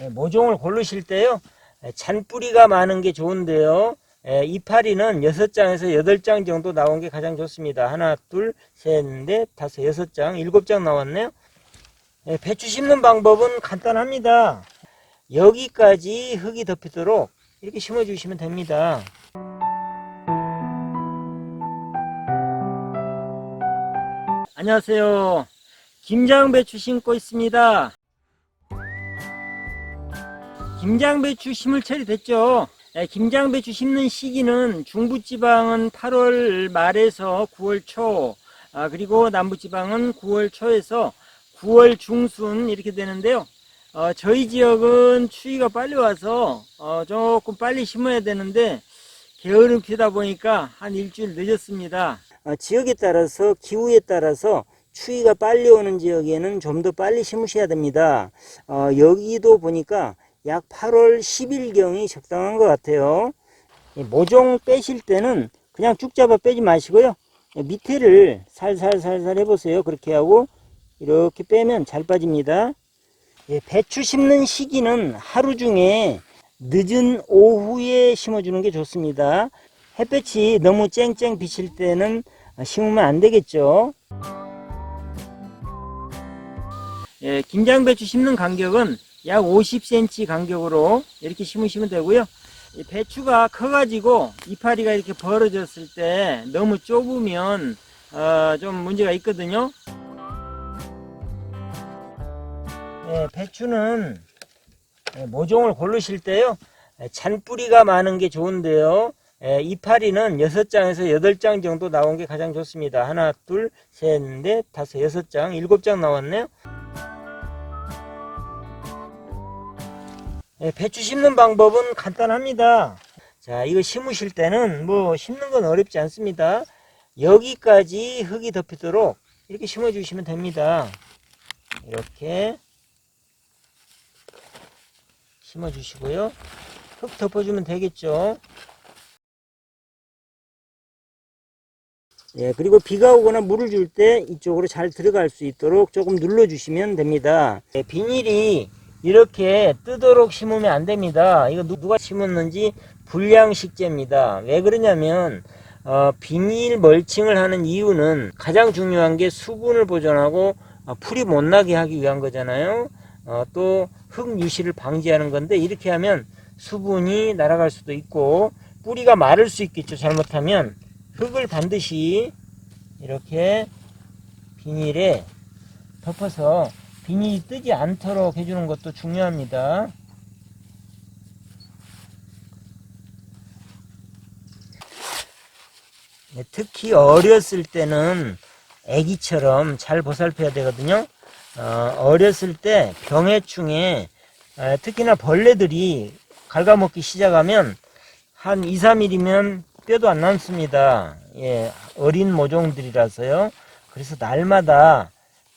예, 모종을 고르실 때요. 예, 잔뿌리가 많은 게 좋은데요. 예, 이파리는 6장에서 8장 정도 나온 게 가장 좋습니다. 하나, 둘, 셋, 넷, 다섯, 여섯 장, 일곱 장 나왔네요. 예, 배추 심는 방법은 간단합니다. 여기까지 흙이 덮이도록 이렇게 심어 주시면 됩니다. 안녕하세요. 김장 배추 심고 있습니다. 김장배추 심을 철이 됐죠. 예, 김장배추 심는 시기는 중부지방은 8월 말에서 9월 초, 아, 그리고 남부지방은 9월 초에서 9월 중순 이렇게 되는데요. 어, 저희 지역은 추위가 빨리 와서 어, 조금 빨리 심어야 되는데 게으름 피다 보니까 한 일주일 늦었습니다. 어, 지역에 따라서 기후에 따라서 추위가 빨리 오는 지역에는 좀 더 빨리 심으셔야 됩니다. 어, 여기도 보니까 약 8월 10일경이 적당한 것 같아요. 이 모종 빼실 때는 그냥 쭉 잡아 빼지 마시고요. 밑에를 살살살살 해보세요. 그렇게 하고 이렇게 빼면 잘 빠집니다. 예, 배추 심는 시기는 하루 중에 늦은 오후에 심어주는 게 좋습니다. 햇볕이 너무 쨍쨍 비칠 때는 심으면 안 되겠죠. 예, 김장배추 심는 간격은 약 50cm 간격으로 이렇게 심으시면 되고요. 이 배추가 커가지고 이파리가 이렇게 벌어졌을 때 너무 좁으면 어, 좀 문제가 있거든요. 예, 배추는 예, 모종을 고르실 때요. 예, 잔뿌리가 많은 게 좋은데요. 예, 이파리는 6장에서 8장 정도 나온 게 가장 좋습니다. 하나, 둘, 셋, 넷, 다섯, 여섯 장, 일곱 장 나왔네요. 배추 심는 방법은 간단합니다. 자, 이거 심으실 때는 뭐 심는 건 어렵지 않습니다. 여기까지 흙이 덮이도록 이렇게 심어 주시면 됩니다. 이렇게 심어 주시고요. 흙 덮어주면 되겠죠. 예, 그리고 비가 오거나 물을 줄 때 이쪽으로 잘 들어갈 수 있도록 조금 눌러 주시면 됩니다. 예, 비닐이 이렇게 뜨도록 심으면 안 됩니다. 이거 누- 누가 심었는지 불량식재입니다. 왜 그러냐면 어, 비닐 멀칭을 하는 이유는 가장 중요한 게 수분을 보존하고 어, 풀이 못 나게 하기 위한 거잖아요. 어, 또 흙 유실을 방지하는 건데 이렇게 하면 수분이 날아갈 수도 있고 뿌리가 마를 수 있겠죠. 잘못하면 흙을 반드시 이렇게 비닐에 덮어서 비닐이 뜨지 않도록 해주는 것도 중요합니다. 네, 특히 어렸을 때는 아기처럼 잘 보살펴야 되거든요. 어, 렸을때 병해충에 에, 특히나 벌레들이 갉아먹기 시작하면 한 2, 3일이면 뼈도 안 남습니다. 예, 어린 모종들이라서요. 그래서 날마다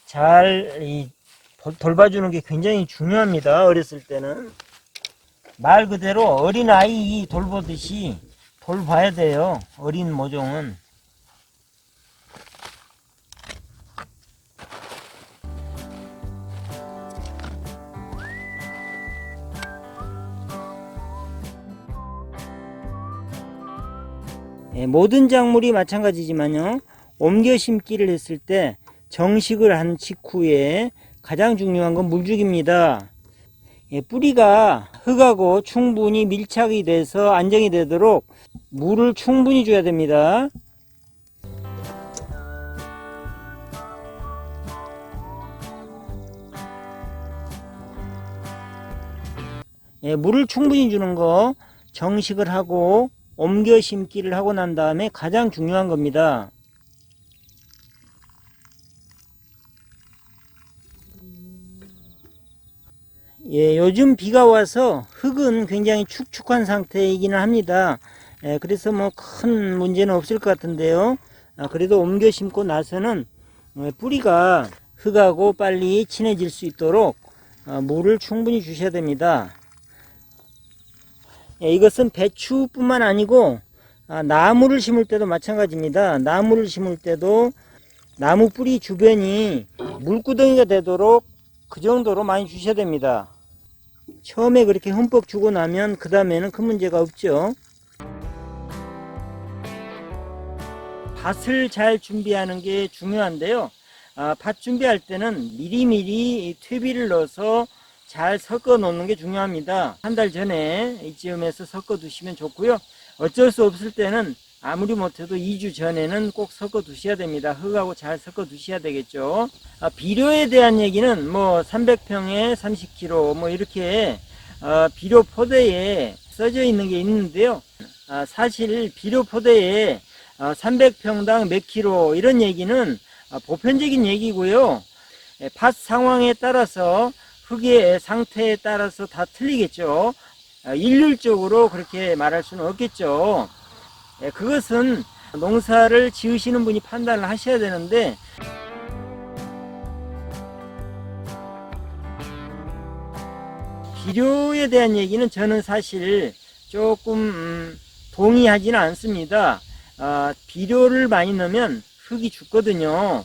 잘 이, 돌- 돌봐주는 게 굉장히 중요합니다. 어렸을 때는. 말 그대로 어린 아이 돌보듯이 돌봐야 돼요. 어린 모종은. 예, 모든 작물이 마찬가지지만요. 옮겨 심기를 했을 때 정식을 한 직후에 가장 중요한 건 물주기입니다. 예, 뿌리가 흙하고 충분히 밀착이 돼서 안정이 되도록 물을 충분히 줘야 됩니다. 예, 물을 충분히 주는 거 정식을 하고 옮겨 심기를 하고 난 다음에 가장 중요한 겁니다. 예, 요즘 비가 와서 흙은 굉장히 축축한 상태이기는 합니다. 예, 그래서 뭐 큰 문제는 없을 것 같은데요. 아, 그래도 옮겨 심고 나서는 어, 뿌리가 흙하고 빨리 친해질 수 있도록 어, 물을 충분히 주셔야 됩니다. 예, 이것은 배추뿐만 아니고 아, 나무를 심을 때도 마찬가지입니다. 나무를 심을 때도 나무 뿌리 주변이 물구덩이가 되도록 그 정도로 많이 주셔야 됩니다. 처음에 그렇게 흠뻑 주고 나면 그 다음에는 큰 문제가 없죠. 밭을 잘 준비하는 게 중요한데요. 아, 밭 준비할 때는 미리미리 이 퇴비를 넣어서 잘 섞어 놓는 게 중요합니다. 한 달 전에 이쯤에서 섞어 두시면 좋고요. 어쩔 수 없을 때는 아무리 못해도 2주 전에는 꼭 섞어 두셔야 됩니다. 흙하고 잘 섞어 두셔야 되겠죠. 아, 비료에 대한 얘기는 뭐 300평에 30kg 뭐 이렇게 어, 비료 포대에 써져 있는 게 있는데요. 아, 사실 비료 포대에 어, 300평당 몇 킬로 이런 얘기는 아, 보편적인 얘기고요. 예, 밭 상황에 따라서 흙의 상태에 따라서 다 틀리겠죠. 아, 일률적으로 그렇게 말할 수는 없겠죠. 예, 그것은 농사를 지으시는 분이 판단을 하셔야 되는데 비료에 대한 얘기는 저는 사실 조금 음, 동의하지는 않습니다. 아, 비료를 많이 넣으면 흙이 죽거든요.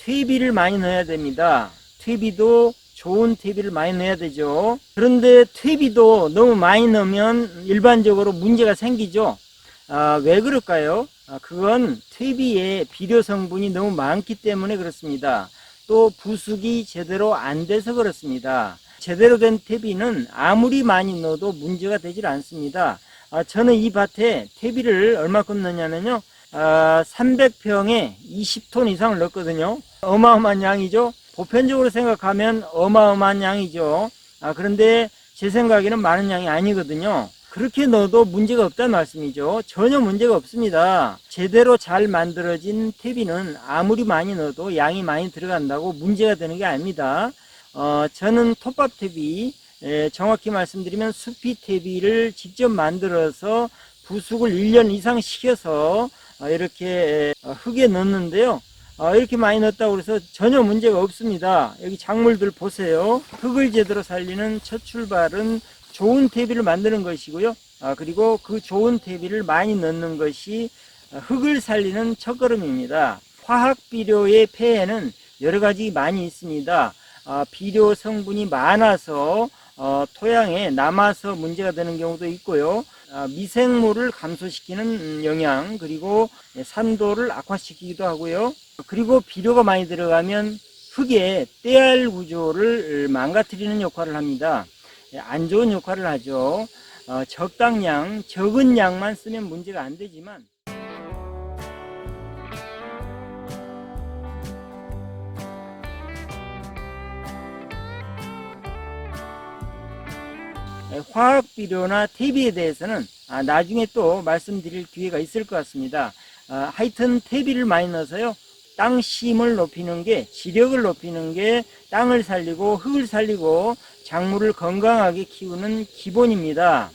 퇴비를 많이 넣어야 됩니다. 퇴비도 좋은 퇴비를 많이 넣어야 되죠. 그런데 퇴비도 너무 많이 넣으면 일반적으로 문제가 생기죠. 아, 왜 그럴까요? 아, 그건 퇴비에 비료 성분이 너무 많기 때문에 그렇습니다. 또 부숙이 제대로 안 돼서 그렇습니다. 제대로 된 퇴비는 아무리 많이 넣어도 문제가 되질 않습니다. 아, 저는 이 밭에 퇴비를 얼마큼 넣냐면요. 아, 300평에 20톤 이상을 넣었거든요. 어마어마한 양이죠. 보편적으로 생각하면 어마어마한 양이죠. 아, 그런데 제 생각에는 많은 양이 아니거든요. 그렇게 넣어도 문제가 없다는 말씀이죠. 전혀 문제가 없습니다. 제대로 잘 만들어진 퇴비는 아무리 많이 넣어도 양이 많이 들어간다고 문제가 되는 게 아닙니다. 어, 저는 톱밥 퇴비, 에, 정확히 말씀드리면 수피 퇴비를 직접 만들어서 부숙을 1년 이상 시켜서 어, 이렇게 어, 흙에 넣는데요. 어, 이렇게 많이 넣었다고 해서 전혀 문제가 없습니다. 여기 작물들 보세요. 흙을 제대로 살리는 첫 출발은 좋은 퇴비를 만드는 것이고요. 아, 그리고 그 좋은 퇴비를 많이 넣는 것이 어, 흙을 살리는 첫걸음입니다. 화학 비료의 폐해는 여러 가지 많이 있습니다. 아, 비료 성분이 많아서 어, 토양에 남아서 문제가 되는 경우도 있고요. 아, 미생물을 감소시키는 음, 영향 그리고 산도를 악화시키기도 하고요. 그리고 비료가 많이 들어가면 흙의 때알 구조를 망가뜨리는 역할을 합니다. 예, 안 좋은 역할을 하죠. 어, 적당량, 적은 양만 쓰면 문제가 안 되지만 화학 비료나 퇴비에 대해서는 아, 나중에 또 말씀드릴 기회가 있을 것 같습니다. 아, 하여튼 퇴비를 많이 넣어서요. 땅 심을 높이는 게 지력을 높이는 게 땅을 살리고 흙을 살리고 작물을 건강하게 키우는 기본입니다.